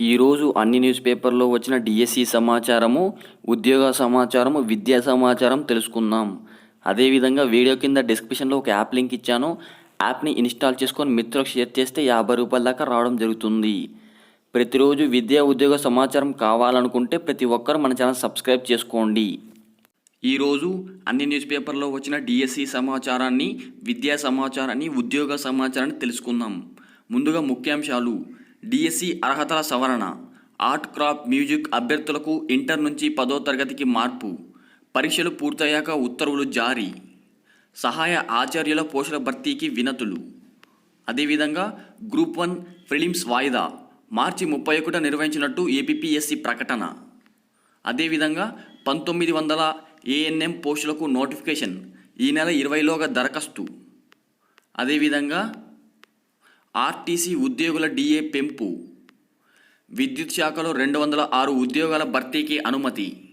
ఈరోజు అన్ని న్యూస్ పేపర్లో వచ్చిన డిఎస్సి సమాచారము ఉద్యోగ సమాచారము విద్యా సమాచారం తెలుసుకుందాం. అదేవిధంగా వీడియో కింద డిస్క్రిప్షన్లో ఒక యాప్ లింక్ ఇచ్చాను. యాప్ని ఇన్స్టాల్ చేసుకొని మిత్రులకు షేర్ చేస్తే యాభై రూపాయల దాకా రావడం జరుగుతుంది. ప్రతిరోజు విద్యా ఉద్యోగ సమాచారం కావాలనుకుంటే ప్రతి ఒక్కరు మన ఛానల్ సబ్స్క్రైబ్ చేసుకోండి. ఈరోజు అన్ని న్యూస్ పేపర్లో వచ్చిన డిఎస్సి సమాచారాన్ని విద్యా సమాచారాన్ని ఉద్యోగ సమాచారాన్ని తెలుసుకుందాం. ముందుగా ముఖ్యాంశాలు. డిఎస్సి అర్హతల సవరణ ఆర్ట్ క్రాఫ్ట్ మ్యూజిక్ అభ్యర్థులకు ఇంటర్ నుంచి పదో తరగతికి మార్పు పరీక్షలు పూర్తయ్యాక ఉత్తర్వులు జారీ సహాయ ఆచార్యుల పోషణ భర్తీకి వినతులు. అదేవిధంగా గ్రూప్ వన్ ఫిలిమ్స్ వాయిదా మార్చి ముప్పై ఒకట నిర్వహించినట్టు ఏపీఎస్సి ప్రకటన. అదేవిధంగా పంతొమ్మిది వందల ఏఎన్ఎం పోస్టులకు నోటిఫికేషన్ ఈ నెల ఇరవైలోగా దరఖాస్తు. అదేవిధంగా ఆర్టీసీ ఉద్యోగుల డిఏ పెంపు. విద్యుత్ శాఖలో రెండు వందల ఆరు ఉద్యోగాల భర్తీకి అనుమతి.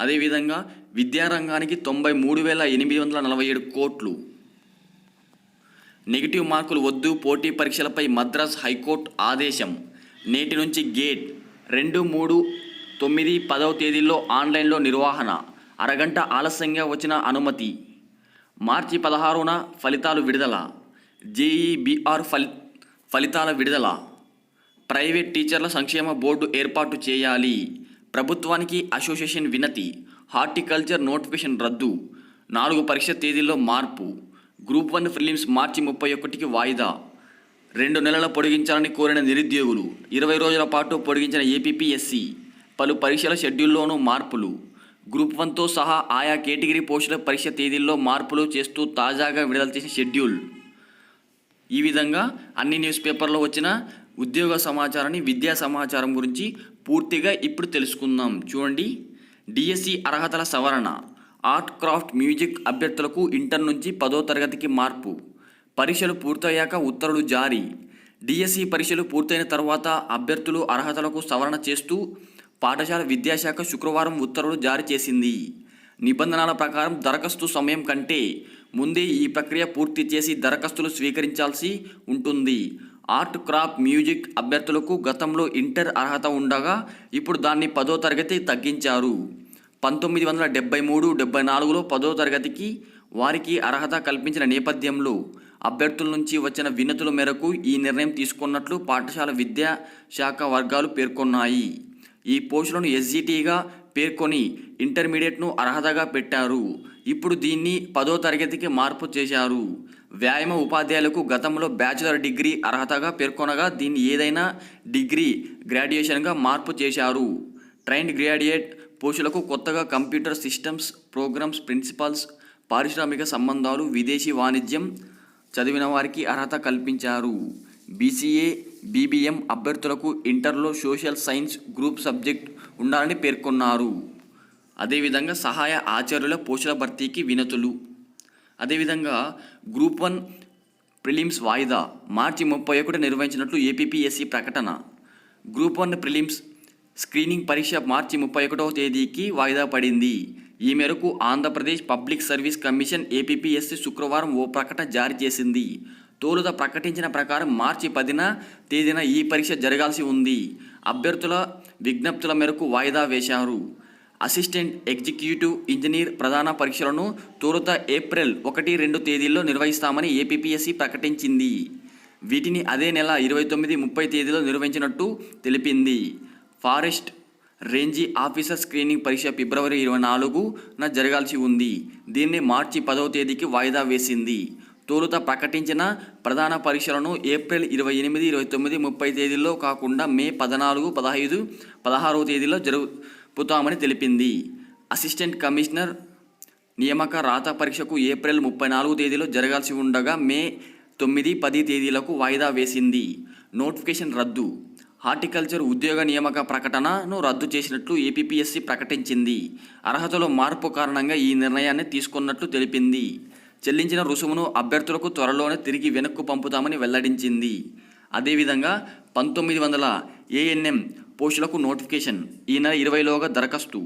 అదేవిధంగా విద్యారంగానికి తొంభై మూడు వేల ఎనిమిది వందల నలభై ఏడు కోట్లు. నెగిటివ్ మార్కులు వద్దు పోటీ పరీక్షలపై మద్రాస్ హైకోర్టు ఆదేశం. నేటి నుంచి గేట్ రెండు మూడు తొమ్మిది పదవ తేదీల్లో ఆన్లైన్లో నిర్వహణ. అరగంట ఆలస్యంగా వచ్చిన అనుమతి. మార్చి పదహారున ఫలితాలు విడుదల. జేఈబీఆర్ ఫలి ఫలితాల విడుదల. ప్రైవేట్ టీచర్ల సంక్షేమ బోర్డు ఏర్పాటు చేయాలి. ప్రభుత్వానికి అసోసియేషన్ వినతి. హార్టికల్చర్ నోటిఫికేషన్ రద్దు. నాలుగు పరీక్ష తేదీల్లో మార్పు. గ్రూప్ వన్ ఫిలిమ్స్ మార్చి ముప్పై ఒకటికి వాయిదా. రెండు నెలల పొడిగించాలని కోరిన నిరుద్యోగులు. ఇరవై రోజుల పాటు పొడిగించిన ఏపీపీఎస్సి పలు పరీక్షల షెడ్యూల్లోనూ మార్పులు. గ్రూప్ వన్తో సహా ఆయా కేటగిరీ పోస్టుల పరీక్ష తేదీల్లో మార్పులు చేస్తూ తాజాగా విడుదల చేసిన షెడ్యూల్. ఈ విధంగా అన్ని న్యూస్ పేపర్లో వచ్చిన ఉద్యోగ సమాచారాన్ని విద్యా సమాచారం గురించి పూర్తిగా ఇప్పుడు తెలుసుకుందాం. చూడండి. డిఎస్సి అర్హతల సవరణ. ఆర్ట్ క్రాఫ్ట్ మ్యూజిక్ అభ్యర్థులకు ఇంటర్ నుంచి పదో తరగతికి మార్పు. పరీక్షలు పూర్తయ్యాక ఉత్తర్వులు జారీ. డిఎస్సి పరీక్షలు పూర్తయిన తర్వాత అభ్యర్థులు అర్హతలకు సవరణ చేస్తూ పాఠశాల విద్యాశాఖ శుక్రవారం ఉత్తర్వులు జారీ చేసింది. నిబంధనల ప్రకారం దరఖాస్తు సమయం కంటే ముందే ఈ ప్రక్రియ పూర్తి చేసి దరఖాస్తులు స్వీకరించాల్సి ఉంటుంది. ఆర్ట్ క్రాఫ్ట్ మ్యూజిక్ అభ్యర్థులకు గతంలో ఇంటర్ అర్హత ఉండగా ఇప్పుడు దాన్ని పదో తరగతి తగ్గించారు. పంతొమ్మిది వందల డెబ్బై మూడు డెబ్బై నాలుగులో పదో తరగతికి వారికి అర్హత కల్పించిన నేపథ్యంలో అభ్యర్థుల నుంచి వచ్చిన వినతుల మేరకు ఈ నిర్ణయం తీసుకున్నట్లు పాఠశాల విద్యా శాఖ వర్గాలు పేర్కొన్నాయి. ఈ పోస్టులను ఎస్జిటిగా పేర్కొని ఇంటర్మీడియట్ను అర్హతగా పెట్టారు. ఇప్పుడు దీన్ని పదో తరగతికి మార్పు చేశారు. వ్యాయామ ఉపాధ్యాయులకు గతంలో బ్యాచిలర్ డిగ్రీ అర్హతగా పేర్కొనగా దీన్ని ఏదైనా డిగ్రీ గ్రాడ్యుయేషన్గా మార్పు చేశారు. ట్రైన్డ్ గ్రాడ్యుయేట్ పోస్టులకు కొత్తగా కంప్యూటర్ సిస్టమ్స్ ప్రోగ్రామ్స్ ప్రిన్సిపల్స్ పారిశ్రామిక సంబంధాలు విదేశీ వాణిజ్యం చదివిన వారికి అర్హత కల్పించారు. బీసీఏ బీబీఎం అభ్యర్థులకు ఇంటర్లో సోషల్ సైన్స్ గ్రూప్ సబ్జెక్ట్ ఉండాలని పేర్కొన్నారు. అదేవిధంగా సహాయ ఆచార్యుల పోషణ భర్తీకి వినతులు. అదేవిధంగా గ్రూప్ వన్ ప్రిలిమ్స్ వాయిదా మార్చి ముప్పై ఒకటి నిర్వహించినట్లు ఏపీఎస్సి ప్రకటన. గ్రూప్ వన్ ప్రిలిమ్స్ స్క్రీనింగ్ పరీక్ష మార్చి ముప్పై ఒకటవ తేదీకి వాయిదా పడింది. ఈ మేరకు Andhra Pradesh public service commission APSC శుక్రవారం ఓ ప్రకటన జారీ చేసింది. తోలుత ప్రకటించిన ప్రకారం మార్చి పదిన తేదీన ఈ పరీక్ష జరగాల్సి ఉంది. అభ్యర్థుల విజ్ఞప్తుల మేరకు వాయిదా వేశారు. అసిస్టెంట్ ఎగ్జిక్యూటివ్ ఇంజనీర్ ప్రధాన పరీక్షలను తొలుత ఏప్రిల్ ఒకటి రెండు తేదీల్లో నిర్వహిస్తామని ఏపీఎస్సి ప్రకటించింది. వీటిని అదే నెల ఇరవై తొమ్మిది ముప్పై తేదీలో నిర్వహించినట్టు తెలిపింది. ఫారెస్ట్ రేంజీ ఆఫీసర్ స్క్రీనింగ్ పరీక్ష ఫిబ్రవరి ఇరవై నాలుగున జరగాల్సి ఉంది. దీన్ని మార్చి పదవ తేదీకి వాయిదా వేసింది. తొలుత ప్రకటించిన ప్రధాన పరీక్షలను ఏప్రిల్ ఇరవై ఎనిమిది ఇరవై తొమ్మిది ముప్పై తేదీల్లో కాకుండా మే పద్నాలుగు పదహైదు పదహారవ తేదీలో జరుపుతామని తెలిపింది. అసిస్టెంట్ కమిషనర్ నియామక రాత పరీక్షకు ఏప్రిల్ ముప్పై నాలుగు తేదీలో జరగాల్సి ఉండగా మే తొమ్మిది పది తేదీలకు వాయిదా వేసింది. నోటిఫికేషన్ రద్దు. హార్టికల్చర్ ఉద్యోగ నియామక ప్రకటనను రద్దు చేసినట్లు ఏపీఎస్సి ప్రకటించింది. అర్హతలో మార్పు కారణంగా ఈ నిర్ణయాన్ని తీసుకున్నట్లు తెలిపింది. చెల్లించిన రుసుమును అభ్యర్థులకు త్వరలోనే తిరిగి వెనక్కు పంపుతామని వెల్లడించింది. అదేవిధంగా పంతొమ్మిది వందల ఏఎన్ఎం పోస్టులకు నోటిఫికేషన్ ఈ నెల ఇరవైలోగా దరఖాస్తు.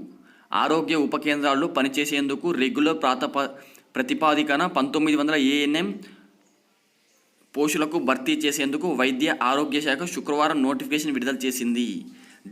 ఆరోగ్య ఉప కేంద్రాల్లో పనిచేసేందుకు రెగ్యులర్ ప్రాతప ప్రతిపాదికన పంతొమ్మిది వందల ఏఎన్ఎం పోస్టులకు భర్తీ చేసేందుకు వైద్య ఆరోగ్య శాఖ శుక్రవారం నోటిఫికేషన్ విడుదల చేసింది.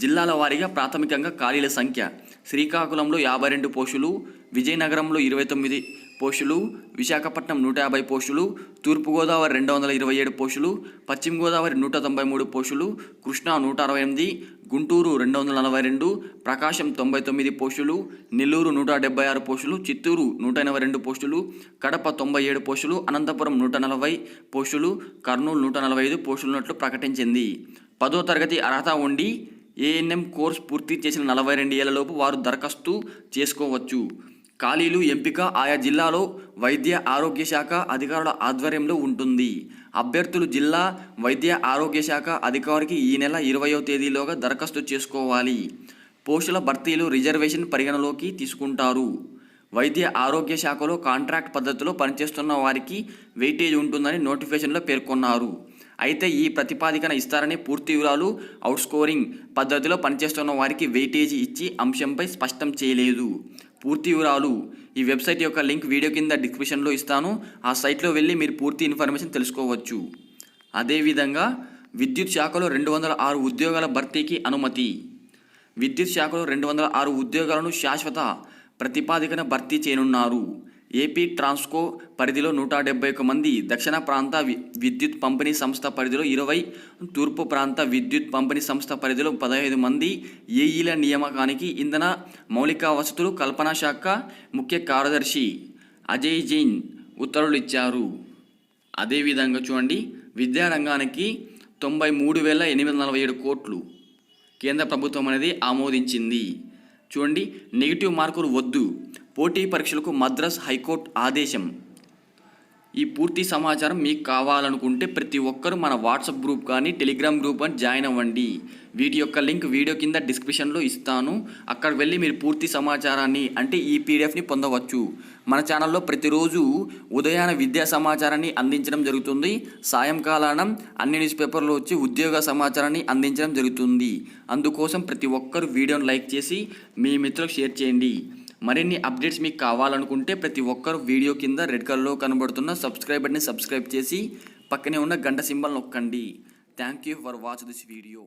జిల్లాల వారీగా ప్రాథమికంగా ఖాళీల సంఖ్య శ్రీకాకుళంలో యాభై రెండు పోస్టులు విజయనగరంలో ఇరవై తొమ్మిది పోస్టులు విశాఖపట్నం నూట యాభై పోస్టులు తూర్పుగోదావరి రెండు వందల ఇరవై ఏడు పోస్టులు పశ్చిమ గోదావరి నూట తొంభై మూడు పోస్టులు కృష్ణా నూట అరవై ఎనిమిది గుంటూరు రెండు వందల నలభై రెండు ప్రకాశం తొంభై తొమ్మిది పోస్టులు నెల్లూరు నూట డెబ్బై ఆరు పోస్టులు చిత్తూరు నూట ఎనభై రెండు పోస్టులు కడప తొంభై ఏడు పోస్టులు అనంతపురం నూట నలభై పోస్టులు కర్నూలు నూట నలభై ఐదు పోస్టులున్నట్లు ప్రకటించింది. పదో తరగతి అర్హత ఉండి ఏఎన్ఎం కోర్స్ పూర్తి చేసిన నలభై రెండు ఏళ్ళలోపు వారు దరఖాస్తు చేసుకోవచ్చు. ఖాళీలు ఎంపిక ఆయా జిల్లాలో వైద్య ఆరోగ్య శాఖ అధికారుల ఆధ్వర్యంలో ఉంటుంది. అభ్యర్థులు జిల్లా వైద్య ఆరోగ్య శాఖ అధికారికి ఈ నెల ఇరవయో తేదీలోగా దరఖాస్తు చేసుకోవాలి. పోస్టుల భర్తీలు రిజర్వేషన్ పరిగణలోకి తీసుకుంటారు. వైద్య ఆరోగ్య శాఖలో కాంట్రాక్ట్ పద్ధతిలో పనిచేస్తున్న వారికి వెయిటేజ్ ఉంటుందని నోటిఫికేషన్లో పేర్కొన్నారు. అయితే ఈ ప్రతిపాదికన ఇస్తారని పూర్తి వివరాలు అవుట్స్కోరింగ్ పద్ధతిలో పనిచేస్తున్న వారికి వెయిటేజీ ఇచ్చి అంశంపై స్పష్టం చేయలేదు. పూర్తి వివరాలు ఈ వెబ్సైట్ యొక్క లింక్ వీడియో కింద డిస్క్రిప్షన్లో ఇస్తాను. ఆ సైట్లో వెళ్ళి మీరు పూర్తి ఇన్ఫర్మేషన్ తెలుసుకోవచ్చు. అదేవిధంగా విద్యుత్ శాఖలో రెండు వందల ఆరు ఉద్యోగాల భర్తీకి అనుమతి. విద్యుత్ శాఖలో రెండు వందల ఆరు ఉద్యోగాలను శాశ్వత ప్రతిపాదికన భర్తీ చేయనున్నారు. ఏపీ ట్రాన్స్కో పరిధిలో నూట డెబ్బై ఒక మంది దక్షిణ ప్రాంత విద్యుత్ పంపిణీ సంస్థ పరిధిలో ఇరవై తూర్పు ప్రాంత విద్యుత్ పంపిణీ సంస్థ పరిధిలో పదహైదు మంది ఏఈల నియామకానికి ఇంధన మౌలిక వసతులు కల్పన శాఖ ముఖ్య కార్యదర్శి అజయ్ జైన్ ఉత్తర్వులు ఇచ్చారు. అదేవిధంగా చూడండి విద్యారంగానికి తొంభై మూడు వేల ఎనిమిది వందల నలభై ఏడు కోట్లు కేంద్ర ప్రభుత్వం అనేది ఆమోదించింది. చూడండి నెగిటివ్ మార్కులు వద్దు. పోటీ పరీక్షలకు మద్రాస్ హైకోర్టు ఆదేశం. ఈ పూర్తి సమాచారం మీకు కావాలనుకుంటే ప్రతి ఒక్కరూ మన వాట్సాప్ గ్రూప్ కానీ టెలిగ్రామ్ గ్రూప్ అని జాయిన్ అవ్వండి. వీటి యొక్క లింక్ వీడియో కింద డిస్క్రిప్షన్లో ఇస్తాను. అక్కడ వెళ్ళి మీరు పూర్తి సమాచారాన్ని అంటే ఈ పీడిఎఫ్ని పొందవచ్చు. మన ఛానల్లో ప్రతిరోజు ఉదయాన విద్యా సమాచారాన్ని అందించడం జరుగుతుంది. సాయంకాలం అన్ని న్యూస్ పేపర్లో వచ్చి ఉద్యోగ సమాచారాన్ని అందించడం జరుగుతుంది. అందుకోసం ప్రతి ఒక్కరు వీడియోను లైక్ చేసి మీ మిత్రులకు షేర్ చేయండి. మరిన్ని అప్డేట్స్ మీకు కావాలనుకుంటే ప్రతి ఒక్కరు వీడియో కింద రెడ్ కలర్లో కనబడుతున్న సబ్స్క్రైబ్ బటన్ని సబ్స్క్రైబ్ చేసి పక్కనే ఉన్న గంట సింబల్ నొక్కండి. Thank you for watch this video